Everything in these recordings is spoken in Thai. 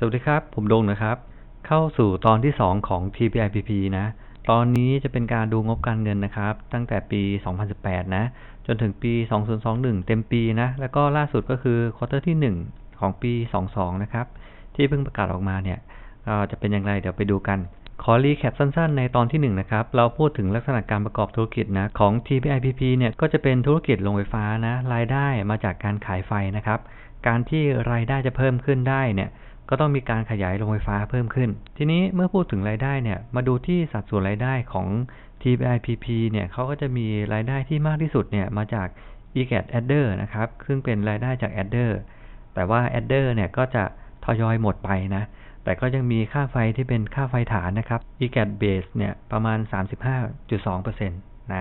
สวัสดีครับ ผมดงนะครับ เข้าสู่ตอนที่ 2 ของ TPIPP นะ ตอนนี้จะเป็นการดูงบการเงินนะครับ ตั้งแต่ปี 2018 นะ จนถึงปี 2021 เต็มปีนะ แล้วก็ล่าสุดก็คือควอเตอร์ที่ 1 ของปี 22 นะครับ ที่เพิ่งประกาศออกมาเนี่ยจะเป็นอย่างไรเดี๋ยวไปดูกัน ขอรีแคปสั้นๆ ในตอนที่ 1 นะครับ เราพูดถึงลักษณะการประกอบธุรกิจนะของ TPIPP เนี่ยก็จะเป็นธุรกิจโรงไฟฟ้านะ รายได้มาจากการขายไฟนะครับ การที่รายได้จะเพิ่มขึ้นได้เนี่ย ก็ต้องมีการขยายโรงไฟฟ้าเพิ่มขึ้น ทีนี้เมื่อพูดถึงรายได้เนี่ย มาดูที่สัดส่วนรายได้ของ TIPP เนี่ยเขาก็จะมีรายได้ที่มากที่สุดเนี่ยมาจาก e g a t Adder นะครับ ซึ่งเป็นรายได้จาก Adder แต่ว่า Adder เนี่ยก็จะทยอยหมดไปนะ แต่ก็ยังมีค่าไฟที่เป็นค่าไฟฐานนะครับ e g a t Base เนี่ยประมาณ 35.2%น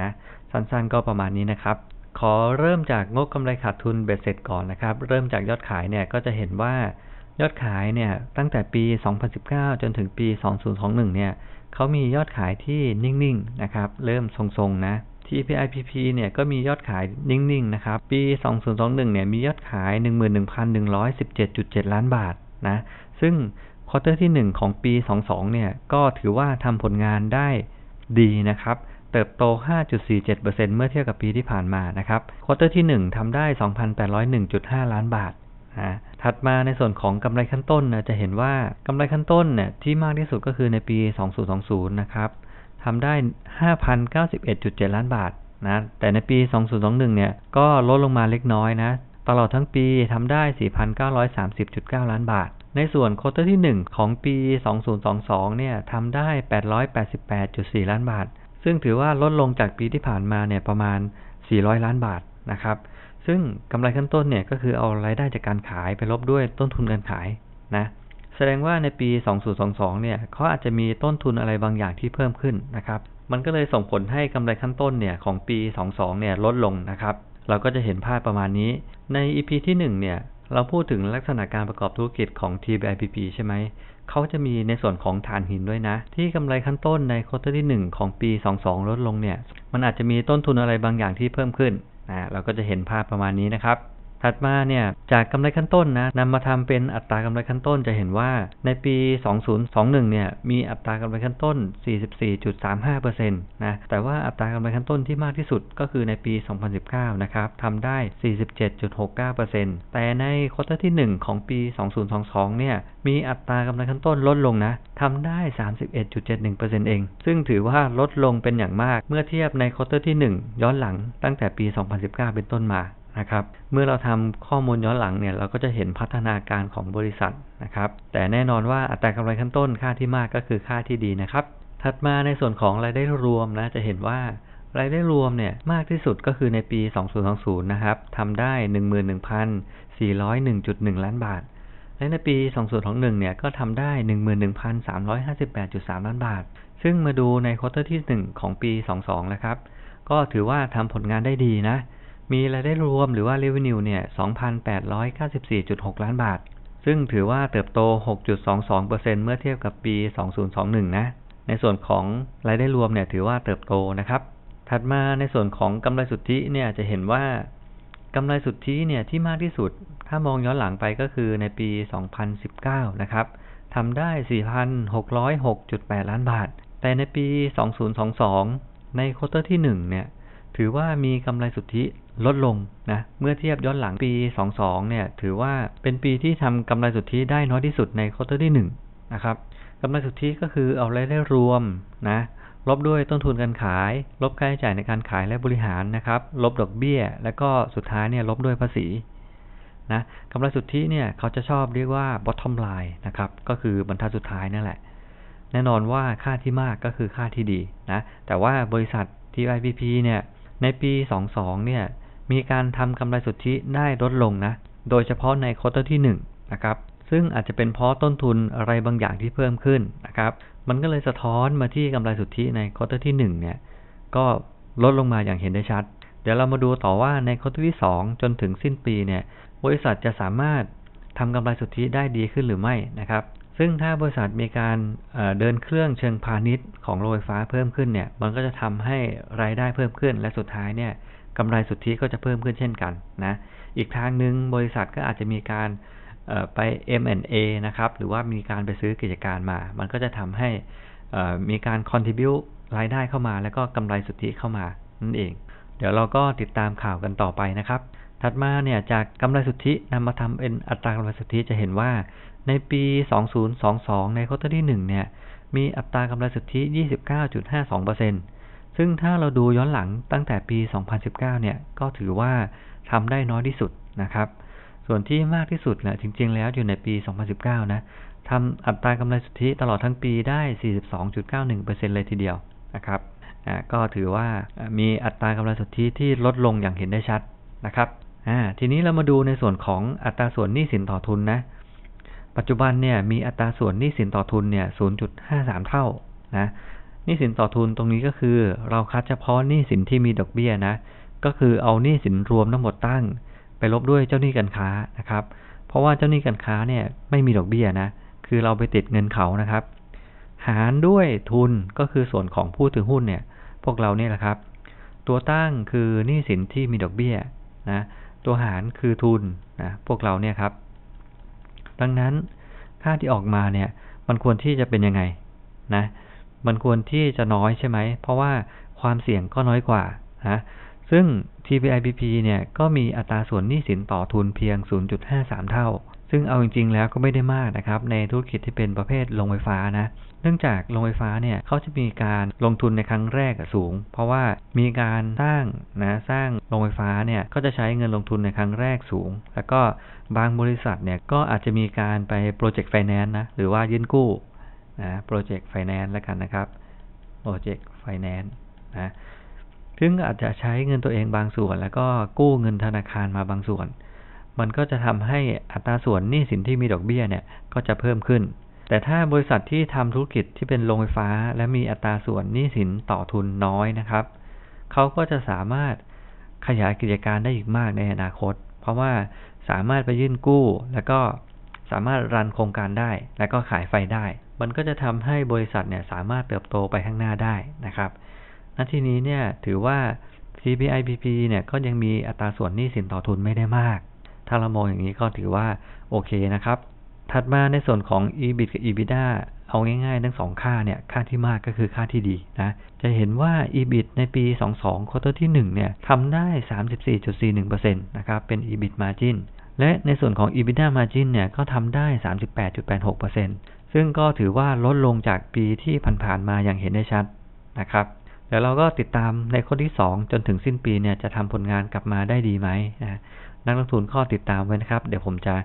ะ สั้นๆก็ประมาณนี้นะครับ ขอเริ่มจากงบกำไรขาดทุนเบ็ดเสร็จก่อนนะครับ เริ่มจากยอดขายเนี่ยก็จะเห็นว่า ยอดขายเนี่ยตั้งแต่ปี 2019 จนถึงปี 2021 เนี่ยเขามียอดขายที่นิ่งๆนะครับเริ่มทรงๆนะ TPIPP เนี่ยก็มียอดขายนิ่งๆนะครับปี 2021 เนี่ยมียอดขาย 11,117.7 ล้านบาทนะซึ่งควอเตอร์ที่ 1 ของปี 22 เนี่ยก็ถือว่าทำผลงานได้ดีนะครับเติบโต 5.47%เมื่อเทียบกับปีที่ผ่านมานะครับควอเตอร์ที่ 1ทำได้ 2,801.5 ล้านบาท ถัดมาในส่วนของกำไรขั้นต้นนะจะเห็นว่ากำไรขั้นต้นเนี่ยที่มากที่สุดก็คือในปี 2020 นะครับทำได้ 5,091.7 ล้านบาทนะแต่ในปี 2021 เนี่ยก็ลดลงมาเล็กน้อยนะ ตลอดทั้งปีทำได้ 4,930.9 ล้านบาท ในส่วนโคเตอร์ที่ 1 ของปี 2022 เนี่ยทำได้ 888.4 ล้านบาท ซึ่งถือว่าลดลงจากปีที่ผ่านมาเนี่ยประมาณ 400 ล้านบาทนะครับ ซึ่งกำไรขั้นต้นเนี่ยก็คือเอารายได้จากการขายไปลบด้วยต้นทุนการขายนะ แสดงว่าในปี 2022 เนี่ยเขาอาจจะมีต้นทุนอะไรบางอย่างที่เพิ่มขึ้นนะครับ มันก็เลยส่งผลให้กำไรขั้นต้นเนี่ยของปี 22 เนี่ยลดลงนะครับ เราก็จะเห็นภาพประมาณนี้ ใน EP ที่ 1 เนี่ยเราพูดถึงลักษณะการประกอบธุรกิจของ TBIPP ใช่ไหม เขาจะมีในส่วนของถ่านหินด้วยนะ ที่กำไรขั้นต้นในควอเตอร์ที่ 1 ของปี 22 ลดลงเนี่ย มันอาจจะมีต้นทุนอะไรบางอย่างที่เพิ่มขึ้น นะเราก็จะเห็นภาพประมาณนี้นะครับ ถัดมาเนี่ยจากกำไรขั้นต้นนะนำมาทำเป็นอัตรากำไรขั้นต้นจะเห็นว่าในปี 2021 เนี่ยมีอัตรากำไรขั้นต้น 44.35%นะแต่ว่าอัตรากำไรขั้นต้นที่มากที่สุดก็คือในปี 2019 นะครับทำได้ 47.69%แต่ในควอเตอร์ที่ 1 ของปี 2022 เนี่ยมีอัตรากำไรขั้นต้นลดลงนะทำได้ 31.71%เอง ซึ่งถือว่าลดลงเป็นอย่างมากเมื่อเทียบในควอเตอร์ที่ 1 ย้อนหลังตั้งแต่ปี 2019 เป็นต้นมา นะครับ เมื่อเราทำข้อมูลย้อนหลังเนี่ยเราก็จะเห็นพัฒนาการของบริษัทนะครับ แต่แน่นอนว่าอัตรากำไรขั้นต้นค่าที่มากก็คือค่าที่ดีนะครับ ถัดมาในส่วนของรายได้รวมนะจะเห็นว่ารายได้รวมเนี่ยมากที่สุดก็คือในปี 2020 นะครับทำได้ 11,401.1 ล้านบาท และในปี 2021 เนี่ยก็ทำได้ 11,358.3 ล้านบาท ซึ่งมาดูในควอเตอร์ที่ 1 ของปี 22 นะครับ ก็ถือว่าทำผลงานได้ดีนะ มีรายได้รวมหรือว่า revenue เนี่ย 2,894.6 ล้านบาท ซึ่งถือว่าเติบโต 6.22%เมื่อเทียบกับปี 2021 นะ ในส่วนของรายได้รวมเนี่ยถือว่าเติบโตนะครับ ถัดมาในส่วนของกำไรสุทธิเนี่ยจะเห็นว่ากำไรสุทธิเนี่ยที่มากที่สุด ถ้ามองย้อนหลังไปก็คือในปี 2019 นะครับทำได้ 4,606.8 ล้านบาท แต่ในปี 2022 ในควอเตอร์ที่ 1 เนี่ย ถือว่ามีกำไรสุทธิลดลงนะเมื่อเทียบย้อนหลังปี 22 เนี่ย ถือว่าเป็นปีที่ทำกำไรสุทธิได้น้อยที่สุดในควอเตอร์ที่1นะครับกำไรสุทธิก็คือเอารายได้รวมนะลบด้วยต้นทุนการขาย ลบค่าใช้จ่ายในการขายและบริหารนะครับ ลบดอกเบี้ย แล้วก็สุดท้ายเนี่ยลบด้วยภาษีนะกำไรสุทธิเนี่ยเขาจะชอบเรียกว่า bottom line นะครับ ก็คือบรรทัดสุดท้ายนั่นแหละ แน่นอนว่าค่าที่มากก็คือค่าที่ดีนะ แต่ว่าบริษัท TIPP เนี่ย ในปี 22 เนี่ย มีการทำกำไรสุทธิได้ลดลงนะ โดยเฉพาะในควอเตอร์ที่ 1 นะครับ ซึ่งอาจจะเป็นเพราะต้นทุนอะไรบางอย่างที่เพิ่มขึ้นนะครับ มันก็เลยสะท้อนมาที่กำไรสุทธิในควอเตอร์ที่ 1 เนี่ย ก็ลดลงมาอย่างเห็นได้ชัด เดี๋ยวเรามาดูต่อว่าในควอเตอร์ที่ 2 จนถึงสิ้นปีเนี่ย บริษัทจะสามารถทำกำไรสุทธิได้ดีขึ้นหรือไม่นะครับ ซึ่งถ้าบริษัทมีการเดินเครื่องเชิงพาณิชย์ของโรงไฟฟ้าเพิ่มขึ้นเนี่ย มันก็จะทำให้รายได้เพิ่มขึ้น และสุดท้ายเนี่ยกำไรสุทธิก็จะเพิ่มขึ้นเช่นกันนะ อีกทางหนึ่งบริษัทก็อาจจะมีการไป M&A นะครับ หรือว่ามีการไปซื้อกิจการมา มันก็จะทำให้มีการ contribute รายได้เข้ามา แล้วก็กำไรสุทธิเข้ามานั่นเอง เดี๋ยวเราก็ติดตามข่าวกันต่อไปนะครับ ถัดมาเนี่ยจากกำไรสุทธินำมาทำเป็นอัตรากำไรสุทธิจะเห็นว่า ในปี 2022 ในควอเตอร์ที่ 1 เนี่ย มีอัตรากำไรสุทธิ 29.52%ซึ่งถ้าเราดูย้อนหลังตั้งแต่ปี 2019 เนี่ย ก็ถือว่าทำได้น้อยที่สุดนะครับ ส่วนที่มากที่สุดนะจริง ๆ แล้วอยู่ในปี 2019 นะทำอัตรากำไรสุทธิตลอดทั้งปีได้ 42.91%เลยทีเดียวนะครับอ่าก็ถือว่ามีอัตรากำไรสุทธิที่ลดลงอย่างเห็นได้ชัดนะครับอ่าทีนี้เรามาดูในส่วนของอัตราส่วนหนี้สินต่อทุนนะ ปัจจุบันเนี่ยมีอัตราส่วนหนี้สินต่อทุนเนี่ย0.53 เท่านะหนี้สินต่อทุนตรงนี้ก็คือ เราคัดเฉพาะหนี้สินที่มีดอกเบี้ยนะ ก็คือเอาหนี้สินรวมทั้งหมดตั้ง ไปลบด้วยเจ้าหนี้การค้านะครับ เพราะว่าเจ้าหนี้การค้าเนี่ยไม่มีดอกเบี้ยนะ คือเราไปติดเงินเขานะครับ หารด้วยทุนก็คือส่วนของผู้ถือหุ้นเนี่ย พวกเราเนี่ยแหละครับ ตัวตั้งคือหนี้สินที่มีดอกเบี้ยนะ ตัวหารคือทุนนะ พวกเราเนี่ยครับ ดังนั้นค่าที่ออกมาเนี่ย มันควรที่จะเป็นยังไงนะ มันควรที่จะน้อยใช่ไหม เพราะว่าความเสี่ยงก็น้อยกว่านะซึ่ง TPIPP เนี่ยก็มีอัตราส่วนหนี้สินต่อทุนเพียง 0.53 เท่า ซึ่งเอาจริงๆแล้วก็ไม่ได้มากนะครับ ในธุรกิจที่เป็นประเภทโรงไฟฟ้านะเนื่องจากโรงไฟฟ้าเนี่ยเขาจะมีการลงทุนในครั้งแรกสูง เพราะว่ามีการสร้างนะสร้างโรงไฟฟ้าเนี่ยก็จะใช้เงินลงทุนในครั้งแรกสูง แล้วก็บางบริษัทเนี่ยก็อาจจะมีการไปโปรเจกต์ไฟแนนซ์นะหรือว่ายื่นกู้นะโปรเจกต์ไฟแนนซ์แล้วกันนะครับโปรเจกต์ไฟแนนซ์นะซึ่งอาจจะใช้เงินตัวเองบางส่วน แล้วก็กู้เงินธนาคารมาบางส่วน มันก็จะทำให้อัตราส่วนหนี้สินที่มีดอกเบี้ยเนี่ยก็จะเพิ่มขึ้น แต่ถ้าบริษัทที่ทำธุรกิจที่เป็นโรงไฟฟ้า และมีอัตราส่วนหนี้สินต่อทุนน้อยนะครับ เขาก็จะสามารถขยายกิจการได้อีกมากในอนาคต เพราะว่าสามารถไปยื่นกู้ แล้วก็สามารถรันโครงการได้ แล้วก็ขายไฟได้ มันก็จะทำให้บริษัทเนี่ยสามารถเติบโตไปข้างหน้าได้นะครับณที่นี้เนี่ยถือว่า CPIPP เนี่ยก็ยังมีอัตราส่วนหนี้สินต่อทุนไม่ได้มาก ถ้าเรามองอย่างนี้ก็ถือว่าโอเคนะครับ ถัดมาในส่วนของ EBIT กับ EBITDA เอาง่ายๆ ทั้งสองค่าเนี่ยค่าที่มากก็คือค่าที่ดีนะจะเห็นว่า EBIT ในปี 22ควอเตอร์ที่ 1 เนี่ยทำได้ 34.41%นะครับเป็น EBIT margin และในส่วนของ EBITDA margin เนี่ยก็ทำได้ 38.86%ซึ่งก็ถือว่าลดลงจากปีที่ผ่านๆมาอย่างเห็นได้ชัดนะครับเดี๋ยวเราก็ติดตามในข้อที่ 2 จนถึงสิ้นปีเนี่ยจะทำผลงานกลับมาได้ดีไหมนะนักลงทุนข้อติดตามไว้นะครับ เดี๋ยวผมจะ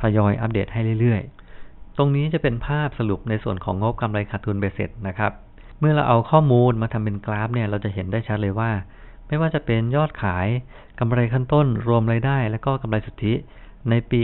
ทยอยอัปเดตให้เรื่อยๆ ตรงนี้จะเป็นภาพสรุปในส่วนของงบกำไรขาดทุนเบสเสร็จนะครับ เมื่อเราเอาข้อมูลมาทำเป็นกราฟเนี่ย เราจะเห็นได้ชัดเลยว่า ไม่ว่าจะเป็นยอดขายกำไรขั้นต้น รวมรายได้ และก็กำไรสุทธิ ในปี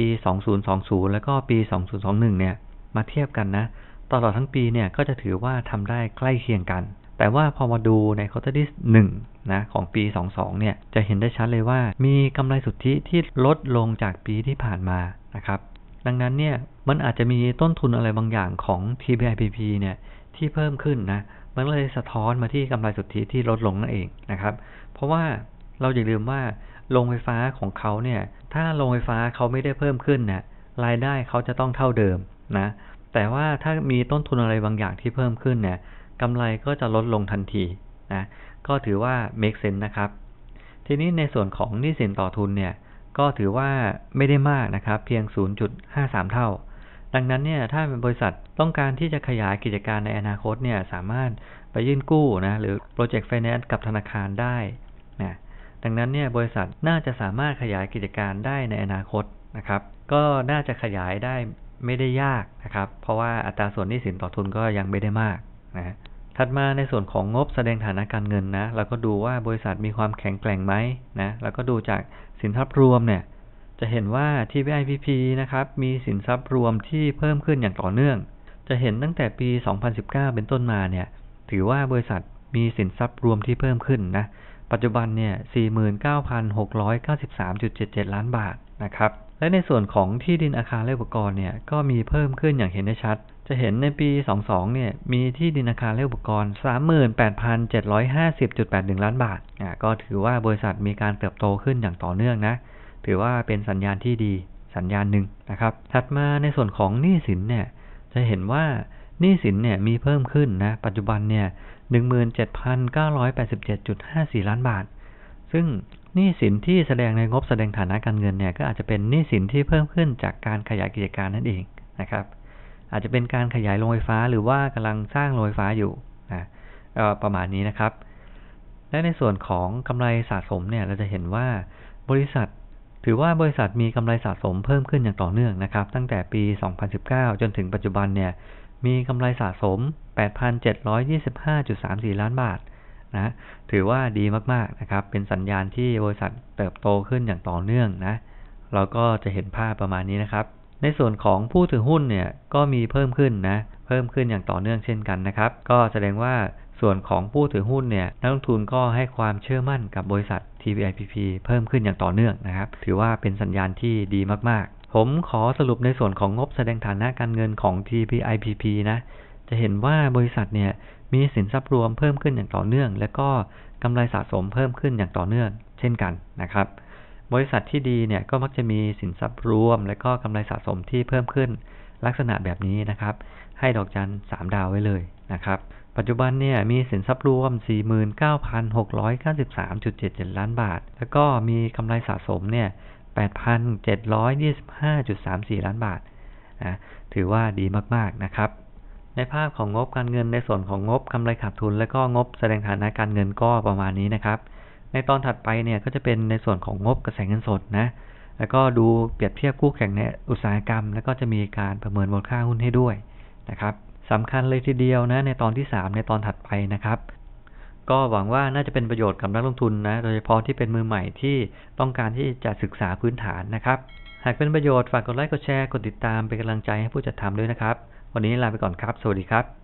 2020 แล้วก็ปี 2021 เนี่ย มาเทียบกันนะ ตลอดทั้งปีเนี่ยก็จะถือว่าทำได้ใกล้เคียงกัน แต่ว่าพอมาดูในควอเตอร์ที่1นะของปี 22 เนี่ย จะเห็นได้ชัดเลยว่า มีกำไรสุทธิที่ลดลงจากปีที่ผ่านมา นะครับ ดังนั้นเนี่ยมันอาจจะมีต้นทุนอะไรบางอย่างของ TPIPP เนี่ยที่เพิ่มขึ้นนะ มันเลยสะท้อนมาที่กำไรสุทธิที่ลดลงนั่นเองนะครับ เพราะว่าเราอย่าลืมว่าโรงไฟฟ้าของเขาเนี่ย ถ้าโรงไฟฟ้าเขาไม่ได้เพิ่มขึ้นนะรายได้เขาจะต้องเท่าเดิมนะ แต่ว่าถ้ามีต้นทุนอะไรบางอย่างที่เพิ่มขึ้นเนี่ยกำไรก็จะลดลงทันทีนะ ก็ถือว่า make sense นะครับ ทีนี้ในส่วนของหนี้สินต่อทุนเนี่ย ก็ถือว่าไม่ได้มากนะครับ เพียง 0.53 เท่า ดังนั้นเนี่ยถ้าเป็นบริษัทต้องการที่จะขยายกิจการในอนาคตเนี่ยสามารถไปยื่นกู้นะหรือ Project Finance กับธนาคารได้นะดังนั้นเนี่ยบริษัทน่าจะสามารถขยายกิจการได้ในอนาคตนะครับ ก็น่าจะขยายได้ไม่ได้ยากนะครับ เพราะว่าอัตราส่วนหนี้สินต่อทุนก็ยังไม่ได้มากนะ ถัดมาในส่วนของงบแสดงฐานะการเงินนะเราก็ดูว่าบริษัทมีความแข็งแกร่งไหมนะแล้วก็ดูจากสินทรัพย์รวมเนี่ย จะเห็นว่า TPIPP นะครับมีสินทรัพย์รวมที่เพิ่มขึ้นอย่างต่อเนื่อง จะเห็นตั้งแต่ปี 2019 เป็นต้นมาเนี่ย ถือว่าบริษัทมีสินทรัพย์รวมที่เพิ่มขึ้นนะ ปัจจุบันเนี่ย 49,693.77 ล้านบาทนะครับ และในส่วนของที่ดินอาคารและอุปกรณ์เนี่ยก็มีเพิ่มขึ้นอย่างเห็นได้ชัด จะเห็นในปี 22 เนี่ย มีที่ดินอาคารและอุปกรณ์ 38,750.81 ล้านบาท อ่าก็ถือว่าบริษัทมีการเติบโตขึ้นอย่างต่อเนื่องนะ ถือว่าเป็นสัญญาณที่ดี สัญญาณหนึ่งนะครับ ถัดมาในส่วนของหนี้สินเนี่ย จะเห็นว่าหนี้สินเนี่ยมีเพิ่มขึ้นนะ ปัจจุบันเนี่ย 17,987.54 ล้านบาท ซึ่งหนี้สินที่แสดงในงบแสดงฐานะการเงินเนี่ย ก็อาจจะเป็นหนี้สินที่เพิ่มขึ้นจากการขยายกิจการนั่นเองนะครับ อาจจะเป็นการขยายโรงไฟฟ้าหรือว่ากำลังสร้างโรงไฟฟ้าอยู่นะประมาณนี้นะครับ และในส่วนของกำไรสะสมเนี่ยเราจะเห็นว่าบริษัท ถือว่าบริษัทมีกำไรสะสมเพิ่มขึ้นอย่างต่อเนื่องนะครับ ตั้งแต่ปี 2019 จนถึงปัจจุบันเนี่ยมีกำไรสะสม 8,725.34 ล้านบาทนะถือว่าดีมากๆนะครับ เป็นสัญญาณที่บริษัทเติบโตขึ้นอย่างต่อเนื่องนะ เราก็จะเห็นภาพประมาณนี้นะครับ ในส่วนของผู้ถือหุ้นเนี่ยก็มีเพิ่มขึ้นนะ เพิ่มขึ้นอย่างต่อเนื่องเช่นกันนะครับ ก็แสดงว่าส่วนของผู้ถือหุ้นเนี่ยนักลงทุนก็ให้ความเชื่อมั่นกับบริษัท TPIPP เพิ่มขึ้นอย่างต่อเนื่องนะครับ ถือว่าเป็นสัญญาณที่ดีมากๆ ผมขอสรุปในส่วนของงบแสดงฐานะการเงินของ TPIPP นะ จะเห็นว่าบริษัทเนี่ยมีสินทรัพย์รวมเพิ่มขึ้นอย่างต่อเนื่อง และก็กำไรสะสมเพิ่มขึ้นอย่างต่อเนื่อง เช่นกันนะครับ บริษัทที่ดีเนี่ยก็มักจะมีสินทรัพย์รวม และก็กำไรสะสมที่เพิ่มขึ้นลักษณะแบบนี้นะครับ ให้ดอกจัน3ดาวไว้เลยนะครับ ปัจจุบันเนี่ยมีสินทรัพย์รวม 49,693.77 ล้านบาท แล้วก็มีกำไรสะสมเนี่ย 8,725.34 ล้านบาทนะถือว่าดีมากๆนะครับ ในภาพของงบการเงินในส่วนของงบกำไรขาดทุน และก็งบแสดงฐานะการเงินก็ประมาณนี้นะครับ ในตอนถัดไปเนี่ยก็จะเป็นในส่วนของงบกระแสเงินสดนะ แล้วก็ดูเปรียบเทียบคู่แข่งในอุตสาหกรรม แล้วก็จะมีการประเมินมูลค่าหุ้นให้ด้วยนะครับสำคัญเลยทีเดียวนะในตอนที่ 3 ในตอนถัดไปนะครับ ก็หวังว่าน่าจะเป็นประโยชน์กับนักลงทุนนะ โดยเฉพาะที่เป็นมือใหม่ที่ต้องการที่จะศึกษาพื้นฐานนะครับ หากเป็นประโยชน์ฝากกดไลค์กดแชร์กดติดตามเป็นกำลังใจให้ผู้จัดทำด้วยนะครับ วันนี้ลาไปก่อนครับ สวัสดีครับ